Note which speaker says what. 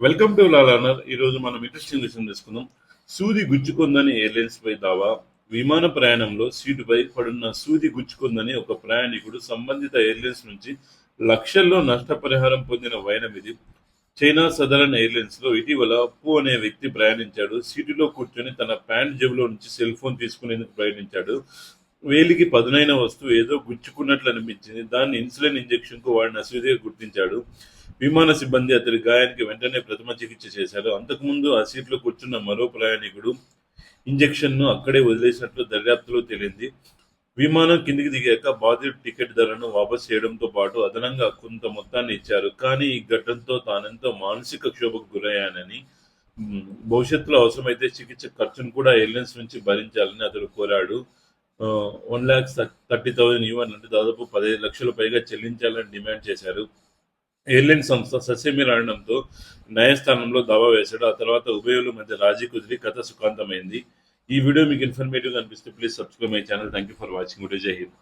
Speaker 1: Welcome to లాలనర్ ఈ రోజు మనం ఇంట్రెస్టింగ్ విషయం తెలుసుకుందాం సూది గుచ్చుకుందని ఎయిర్లైన్స్ పై దావా విమాన ప్రయాణంలో సీటుపై పడున్న సూది గుచ్చుకుందని ఒక ప్రయాణికుడు సంబంధిత ఎయిర్లైన్స్ నుంచి లక్షల్లో నష్టపరిహారం పొందిన వైనం ఇది. చైనా సదరన్ ఎయిర్లైన్స్లో ఇటీవల పూ అనే వ్యక్తి ప్రయాణించాడు. సీటులో కూర్చొని తన ప్యాంట్ జేబులో నుంచి సెల్ ఫోన్ తీసుకునేందుకు ప్రయాణించాడు. వేలికి పదునైన వస్తువు ఏదో గుచ్చుకున్నట్లు అనిపించింది. దాన్ని ఇన్సులిన్ ఇంజెక్షన్కు వాడిన సూదిగా గుర్తించాడు. విమాన సిబ్బంది అతడి గాయానికి వెంటనే ప్రథమ చికిత్స చేశారు. అంతకుముందు ఆ సీట్లో కూర్చున్న మరో ప్రయాణికుడు ఇంజెక్షన్ను అక్కడే వదిలేసినట్లు దర్యాప్తులో తేలింది. విమానం కిందికి దిగాక బాధితు టికెట్ ధరను వాపస్ చేయడంతో పాటు అదనంగా కొంత మొత్తాన్ని ఇచ్చారు. కానీ ఈ ఘటనతో తానెంతో మానసిక క్షోభకు గురయ్యానని భవిష్యత్తులో అవసరమైతే చికిత్స ఖర్చును కూడా ఎయిర్లైన్స్ నుంచి భరించాలని అతడు కోరాడు. One lakh thirty thousand yuan అంటే దాదాపు పదిహేను లక్షల పైగా చెల్లించాలని డిమాండ్ చేశారు. ఎయిర్లైన్ సంస్థ సస్యమీర్ అనడంతో న్యాయస్థానంలో దావా వేశాడు. ఆ తర్వాత ఉభయుల మధ్య రాజీ కుదిరి కథ సుఖాంతమైంది. ఈ వీడియో మీకు ఇన్ఫర్మేటివ్ అనిపిస్తే please subscribe my channel. Thank you for watching video Jai Hind